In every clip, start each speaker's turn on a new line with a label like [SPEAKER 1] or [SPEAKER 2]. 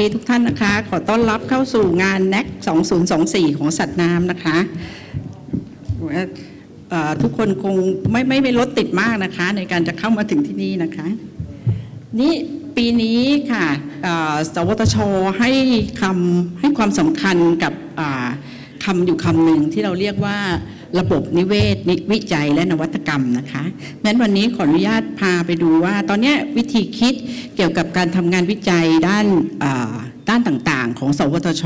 [SPEAKER 1] ดีทุกท่านนะคะ ขอต้อนรับเข้าสู่งาน NAC 2024 ของสัตว์น้ำนะคะทุกคนคงไม่ไม่ไม่รถติดมากนะคะ ในการจะเข้ามาถึงที่นี่นะคะ นี่ปีนี้ค่ะสวทช ให้คำให้ความสำคัญกับคำอยู่คำหนึ่งที่เราเรียกว่า ระบบนิเวศนิวิจัยและนวัตกรรมนะคะงั้นวันนี้ขออนุญาตพาไปดูว่า ตอนนี้วิธีคิดเกี่ยวกับการทำงานวิจัยด้านด้านต่างๆ ของสวทช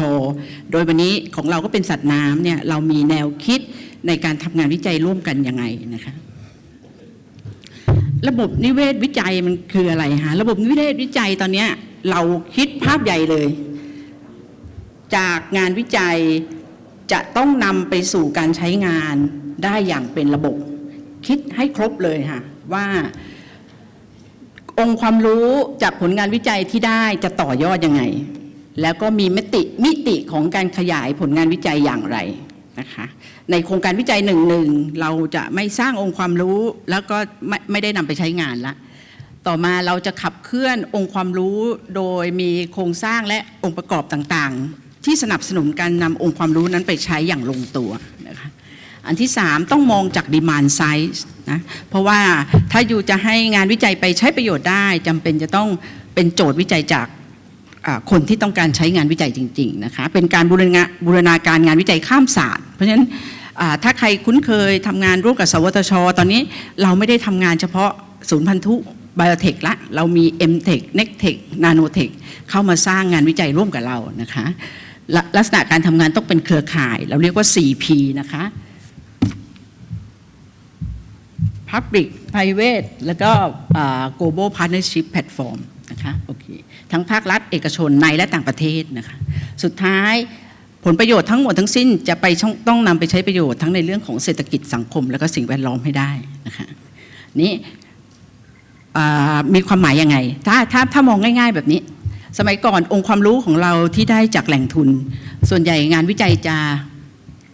[SPEAKER 1] โดยวันนี้ของเราก็เป็นสัตว์น้ำเนี่ยเรามีแนวคิดในการทำงานวิจัยร่วมกันยังไงนะคะระบบนิเวศวิจัยมันคืออะไรฮะระบบนิเวศวิจัยตอนนี้เราคิดภาพใหญ่เลย จากงานวิจัย จะต้องนำไปสู่การใช้งานได้อย่างเป็นระบบ คิดให้ครบเลยค่ะว่า องค์ความรู้จากผลงานวิจัยที่ได้จะต่อยอดยังไง แล้วก็มีมิติมิติของการขยายผลงานวิจัยอย่างไรนะคะในโครงการวิจัยหนึ่งหนึ่งเราจะไม่สร้างองค์ความรู้แล้วก็ไม่ไม่ได้นำไปใช้งานละต่อมาเราจะขับเคลื่อนองค์ความรู้โดยมีโครงสร้างและองค์ประกอบต่าง ที่สนับสนุนการนำองค์ความรู้นั้นไปใช้อย่างลงตัวนะคะอันที่ 3 ต้องมองจาก demand side นะเพราะว่าถ้าอยู่จะให้งานวิจัยไปใช้ประโยชน์ได้จำเป็นจะต้องเป็นโจทย์วิจัยจากคนที่ต้องการใช้งานวิจัยจริงๆนะคะเป็นการบูรณาบูรณาการงานวิจัยข้ามศาสตร์ เพราะฉะนั้นถ้าใครคุ้นเคยทำงานร่วมกับสวทช ตอนนี้เราไม่ได้ทำงานเฉพาะศูนย์พันธุไบโอเทคละเรามี m t e c h n e c t e c h Nanotech เข้ามาสร้างงานวิจัยร่วมกับเรานะคะ ล,ลักษณะการทำงานต้องเป็นเครือข่าย เราเรียกว่า 4P นะคะ Public Private แล้วก็ Global Partnership Platform นะคะโอเคทั้งภาครัฐเอกชนในและต่างประเทศนะคะ สุดท้ายผลประโยชน์ทั้งหมดทั้งสิ้นจะไปต้องนำไปใช้ประโยชน์ทั้งในเรื่องของเศรษฐกิจสังคม และก็สิ่งแวดล้อมให้ได้นะคะนี่มีความหมายยังไง ถ้าถ้าถ้ามองง่าย ๆ แบบนี้ สมัยก่อนองค์ความรู้ของเราที่ได้จากแหล่งทุน ส่วนใหญ่งานวิจัยจะ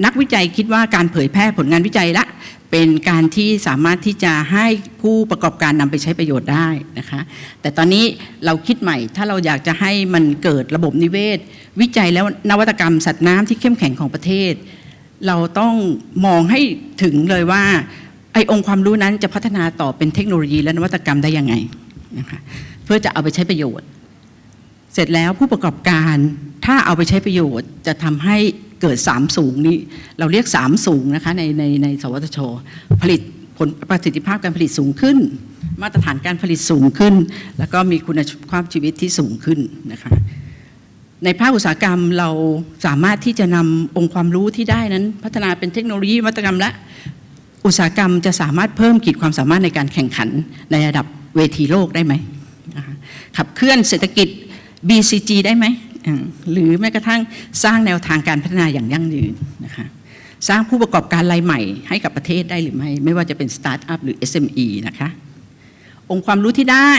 [SPEAKER 1] นักวิจัยคิดว่าการเผยแพร่ผลงานวิจัยละ เป็นการที่สามารถที่จะให้ผู้ประกอบการนำไปใช้ประโยชน์ได้นะคะ แต่ตอนนี้เราคิดใหม่ ถ้าเราอยากจะให้มันเกิดระบบนิเวศ วิจัยแล้วนวัตกรรมสัตว์น้ำที่เข้มแข็งของประเทศ เราต้องมองให้ถึงเลยว่าไอ้องค์ความรู้นั้นจะพัฒนาต่อเป็นเทคโนโลยีและนวัตกรรมได้ยังไงนะคะเพื่อจะเอาไปใช้ประโยชน์ สร็จแล้วผู้ประกอบการถ้าเอาไปใช้ประโยชน์จะทำให้เกิดสามสูงนี้เราเรียกสามสูงนะคะในในในสวทช ผลิตผลประสิทธิภาพการผลิตสูงขึ้น มาตรฐานการผลิตสูงขึ้น แล้วก็มีคุณภาพชีวิตที่สูงขึ้นนะคะในภาคอุตสาหกรรมเราสามารถที่จะนำองค์ความรู้ที่ได้นั้น พัฒนาเป็นเทคโนโลยีวัตกรรมและอุตสาหกรรมจะสามารถเพิ่มขีดความสามารถในการแข่งขันในระดับเวทีโลกได้ไหมขับเคลื่อนเศรษฐกิจ BCG ได้ไหมหรือแม้กระทั่งสร้างแนวทางการพัฒนาอย่างยั่งยืนนะคะสร้างผู้ประกอบการรายใหม่ให้กับประเทศได้หรือไม่ ไม่ว่าจะเป็นสตาร์ทอัพหรือ SME นะคะองค์ความรู้ที่ได้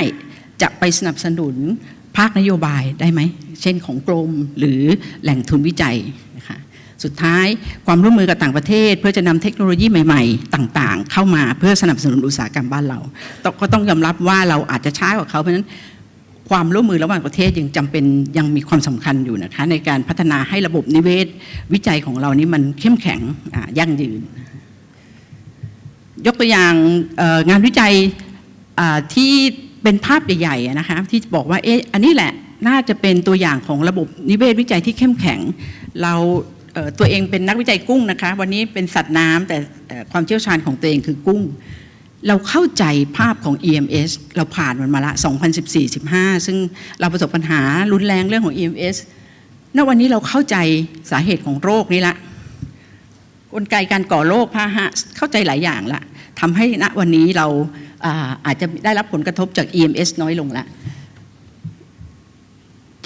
[SPEAKER 1] จะไปสนับสนุนภาคนโยบายได้ไหม เช่นของกรมหรือแหล่งทุนวิจัยนะคะสุดท้ายความร่วมมือกับต่างประเทศ เพื่อจะนำเทคโนโลยีใหม่ๆ ต่างๆ เข้ามาเพื่อสนับสนุนอุตสาหกรรมบ้านเรา ก็ต้องยอมรับว่าเราอาจจะช้ากว่าเขาเพราะฉะนั้น ความร่วมมือระหว่างประเทศยังจำเป็นยังมีความสำคัญอยู่นะคะ ในการพัฒนาให้ระบบนิเวศวิจัยของเรานี้มันเข้มแข็งยั่งยืน ยกตัวอย่างงานวิจัยที่เป็นภาพใหญ่ๆนะคะที่บอกว่าเอ๊ะอันนี้แหละน่าจะเป็นตัวอย่างของระบบนิเวศวิจัยที่เข้มแข็ง เราตัวเองเป็นนักวิจัยกุ้งนะคะ วันนี้เป็นสัตว์น้ำแต่แต่ความเชี่ยวชาญของตัวเองคือกุ้ง เราเข้าใจภาพของ EMS เราผ่านมันมาละ 2014-15 ซึ่งเราประสบปัญหารุนแรงเรื่องของ EMS ณวันนี้เราเข้าใจสาเหตุของโรคนี้ละ กลไกการก่อโรคพาหะเข้าใจหลายอย่างละทำให้ณวันนี้เราอาอาจจะได้รับผลกระทบจาก EMS น้อยลงละ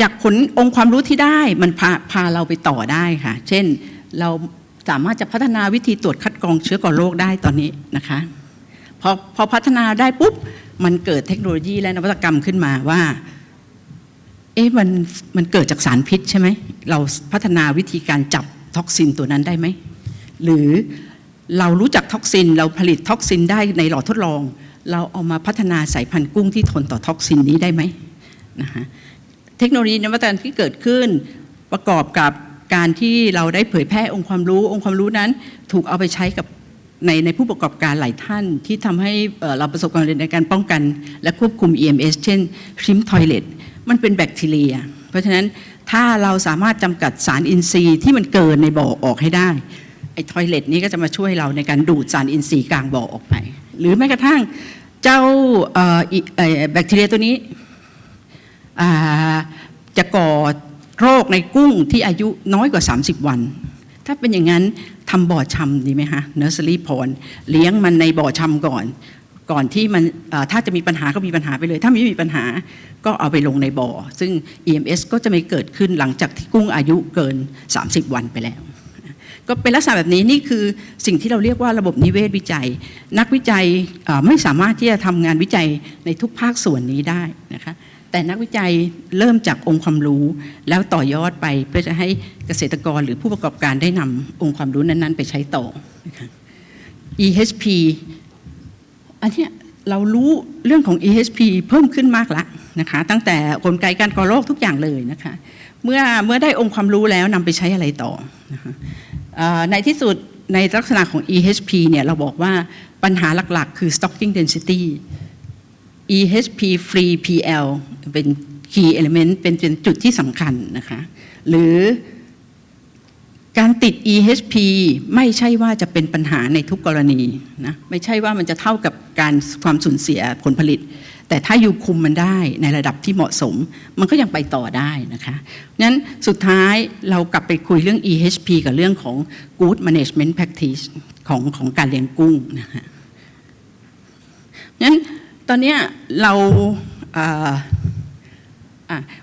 [SPEAKER 1] จากผลองค์ความรู้ที่ได้มันพาพาเราไปต่อได้ค่ะ เช่นเราสามารถจะพัฒนาวิธีตรวจคัดกรองเชื้อก่อโรคได้ตอนนี้นะคะ พอพอพัฒนาได้ปุ๊บ มันเกิดเทคโนโลยีและนวัตกรรมขึ้นมาว่า เอ๊ะมันมันเกิดจากสารพิษใช่ไหม เราพัฒนาวิธีการจับท็อกซินตัวนั้นได้ไหม หรือเรารู้จักท็อกซิน เราผลิตท็อกซินได้ในหลอดทดลอง เราเอามาพัฒนาสายพันธุ์กุ้งที่ทนต่อท็อกซินนี้ได้ไหมนะคะเทคโนโลยีนวัตกรรมที่เกิดขึ้นประกอบกับการที่เราได้เผยแพร่องค์ความรู้องค์ความรู้นั้น ถูกเอาไปใช้กับ ในในผู้ประกอบการหลายท่านที่ทำให้เราประสบความสำเร็จในการป้องกัน และควบคุม EMS เช่น shrimp toilet มันเป็นแบคทีเรีย เพราะฉะนั้นถ้าเราสามารถจำกัดสารอินทรีย์ที่มันเกินในบ่อออกให้ได้ไอ้ทอยเลตนี้ก็จะมาช่วยเราในการดูดสารอินทรีย์กลางบ่อออกไป หรือแม้กระทั่งเจ้าแบคทีเรียตัวนี้จะก่อโรคในกุ้งที่อายุน้อยกว่า 30 วัน ถ้าเป็นอย่างนั้น ทำบ่อชำดีไหมคะเนอร์เซอรี่พอนเลี้ยงมันในบ่อชำก่อน ก่อนที่มันถ้าจะมีปัญหาก็มีปัญหาไปเลย ถ้าไม่มีปัญหาก็เอาไปลงในบ่อ ซึ่ง EMS ก็จะไม่เกิดขึ้นหลังจากที่กุ้งอายุเกิน 30 วันไปแล้ว ก็เป็นลักษณะแบบนี้นี่คือสิ่งที่เราเรียกว่าระบบนิเวศวิจัย นักวิจัยไม่สามารถที่จะทำงานวิจัยในทุกภาคส่วนนี้ได้นะคะ แต่นักวิจัยเริ่มจากองค์ความรู้แล้วต่อยอดไปเพื่อจะให้เกษตรกรหรือผู้ประกอบการได้นำองค์ความรู้นั้น ๆ ไปใช้ต่อ EHP อันนี้เรารู้เรื่องของ EHP เพิ่มขึ้นมากแล้วนะคะ ตั้งแต่กลไกการก่อโรคทุกอย่างเลยนะคะ เมื่อเมื่อได้องค์ความรู้แล้วนำไปใช้อะไรต่อนะคะเอ่อในที่สุดในลักษณะของ EHP เนี่ยเราบอกว่าปัญหาหลัก ๆ คือ stocking density EHP free PL เป็น key element เป็นจุดที่สำคัญนะคะ หรือการติด EHP ไม่ใช่ว่าจะเป็นปัญหาในทุกกรณีนะไม่ใช่ว่ามันจะเท่ากับการความสูญเสียผลผลิต แต่ถ้าอยู่คุมมันได้ในระดับที่เหมาะสม มันก็ยังไปต่อได้นะคะนั้นสุดท้ายเรากลับไปคุยเรื่อง EHP กับเรื่องของ Good Management Practice ของของการเลี้ยงกุ้งนะคะนั้น ตอนนี้เรา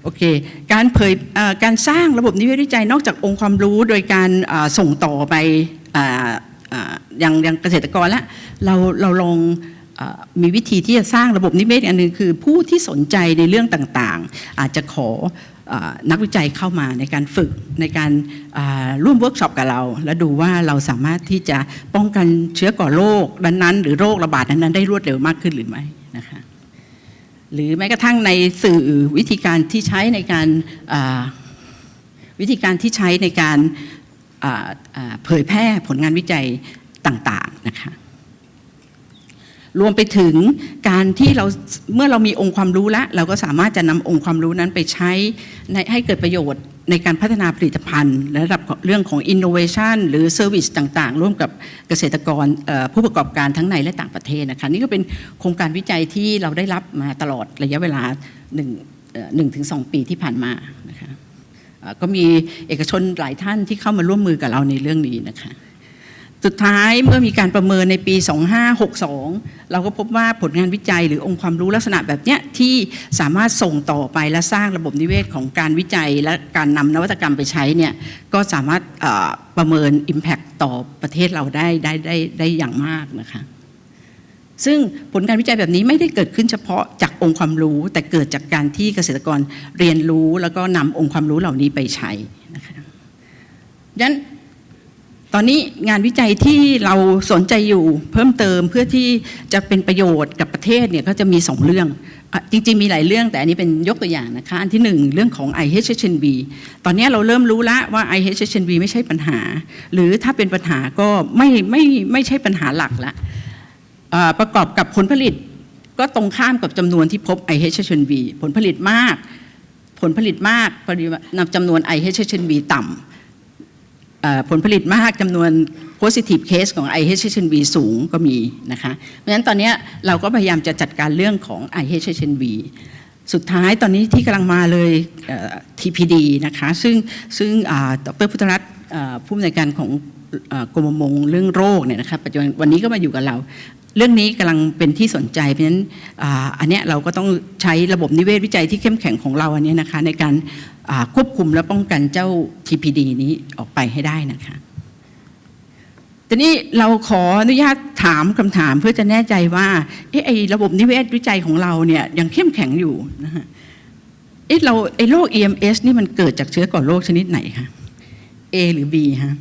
[SPEAKER 1] โอเคการเผยเอ่การสร้างระบบนิเวศวิจัยนอกจากองค์ความรู้โดยการส่งต่อไปอ่าอ่างเกษตรกรแล้วเราเราลองมีวิธีที่จะสร้างระบบนิเวศอันหนึงคือผู้ที่สนใจในเรื่องต่างๆ อาจจะขอนักวิจัยเข้ามาในการฝึกในการร่วมเวิร์กช็อปกับเรา แล้วดูว่าเราสามารถที่จะป้องกันเชื้อก่อโรคนั้นๆหรือโรคระบาดนั้นๆได้รวดเร็วมากขึ้นหรือไม่ นะคะหรือแม้กระทั่งในสื่อวิธีการที่ใช้ในการวิธีการที่ใช้ในการเผยแพร่ผลงานวิจัยต่างๆนะคะรวมไปถึงการที่เราเมื่อเรามีองค์ความรู้แล้ว เราก็สามารถจะนำองค์ความรู้นั้นไปใช้ในให้เกิดประโยชน์ ในการพัฒนาผลิตภัณฑ์ และระดับเรื่องของ innovation หรือ service ต่างๆ ร่วมกับเกษตรกรผู้ประกอบการทั้งในและต่างประเทศนะคะนี่ก็เป็นโครงการวิจัยที่เราได้รับมาตลอดระยะเวลา1เอ่อหนึ่งถึงสองปีที่ผ่านมานะคะก็มีเอกชนหลายท่านที่เข้ามาร่วมมือกับเราในเรื่องนี้นะคะ สุดท้ายเมื่อมีการประเมินในปี 2562 เราก็พบว่าผลงานวิจัยหรือองค์ความรู้ลักษณะแบบนี้ที่สามารถส่งต่อไปและสร้างระบบนิเวศของการวิจัย และการนำนวัตกรรมไปใช้เนี่ยก็สามารถประเมิน Impact ต่อประเทศเราได้ได้ได้ได้อย่างมากนะคะซึ่งผลการวิจัยแบบนี้ไม่ได้เกิดขึ้นเฉพาะจากองค์ความรู้ แต่เกิดจากการที่เกษตรกรเรียนรู้ แล้วก็นำองค์ความรู้เหล่านี้ไปใช้นะคะดังนั้น ตอนนี้งานวิจัยที่เราสนใจอยู่เพิ่มเติมเพื่อที่จะเป็นประโยชน์กับประเทศเนี่ยก็จะมีสองเรื่อง จริงๆ มีหลายเรื่องแต่อันนี้เป็นยกตัวอย่างนะคะ อันที่หนึ่งเรื่องของ IHHNV ตอนนี้เราเริ่มรู้แล้วว่า IHHNV ไม่ใช่ปัญหา หรือถ้าเป็นปัญหาก็ไม่ไม่ไม่ใช่ปัญหาหลักละประกอบกับผลผลิตก็ตรงข้ามกับจำนวนที่พบ IHHNV ผลผลิตมาก ผลผลิตมากปริมาณจำนวน IHHNV ต่ำเอ่อ ผลผลิตมากจำนวน positive case ของ IHHNV สูงก็มีนะคะ เพราะฉะนั้นตอนนี้เราก็พยายามจะจัดการเรื่องของ IHHNV สุดท้ายตอนนี้ที่กำลังมาเลย TPD นะคะ ซึ่งซึ่งดรพุทธรัตน์ผู้อำนวยการของกรมประมงเรื่องโรคเนี่ยนะคะปัจจุบันวันนี้ก็มาอยู่กับเรา เรื่องนี้กำลังเป็นที่สนใจเพราะฉะนั้นอันเนี้ยเราก็ต้องใช้ระบบนิเวศวิจัยที่เข้มแข็งของเราอันเนี้ยนะคะ ในการควบคุมและป้องกันเจ้า TPD นี้ออกไปให้ได้นะคะทีนี้เราขออนุญาตถามคำถามเพื่อจะแน่ใจว่าเอ๊ะไอ้ระบบนิเวศวิจัยของเราเนี่ยยังเข้มแข็งอยู่นะคะเอ๊ะเราไอ้โรค EMS นี่มันเกิดจากเชื้อก่อโรคชนิดไหนคะ A หรือ B ฮะ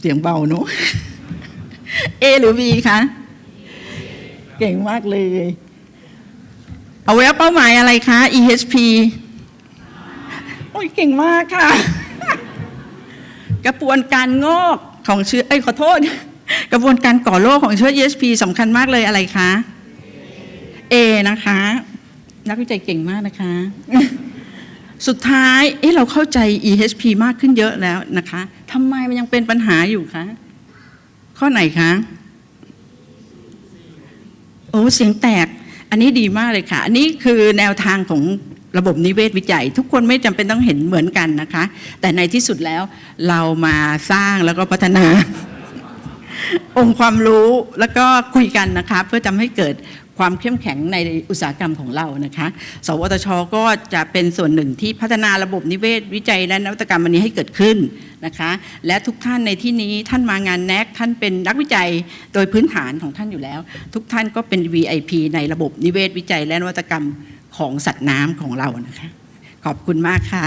[SPEAKER 1] เสียงเบาเนอะ A หรือ B คะเก่งมากเลย เอาไว้เป้าหมายอะไรคะ EHP โอ้ยเก่งมากค่ะ กระบวนการงอกของเชื้อเอ้ยขอโทษ กระบวนการก่อโรคของเชื้อ EHP สำคัญมากเลยอะไรคะ A นะคะ นักวิจัยเก่งมากนะคะ สุดท้ายเอ๊ะเราเข้าใจ EHP มากขึ้นเยอะแล้วนะคะทำไมมันยังเป็นปัญหาอยู่คะ ข้อไหนคะโอ้เสียงแตก อันนี้ดีมากเลยค่ะ อันนี้คือแนวทางของระบบนิเวศวิจัย ทุกคนไม่จำเป็นต้องเห็นเหมือนกันนะคะ แต่ในที่สุดแล้วเรามาสร้างแล้วก็พัฒนา องค์ความรู้แล้วก็คุยกันนะคะ เพื่อทำให้เกิด ความเข้มแข็งในอุตสาหกรรมของเรานะคะ สวทช ก็จะเป็นส่วนหนึ่งที่พัฒนาระบบนิเวศ วิจัยและนวัตกรรมอันนี้ให้เกิดขึ้นนะคะ และทุกท่านในที่นี้ท่านมางานแนกท่านเป็นนักวิจัยโดยพื้นฐานของท่านอยู่แล้ว ทุกท่านก็เป็น VIP ในระบบนิเวศวิจัยและนวัตกรรมของสัตว์น้ำของเรานะคะ ขอบคุณมากค่ะ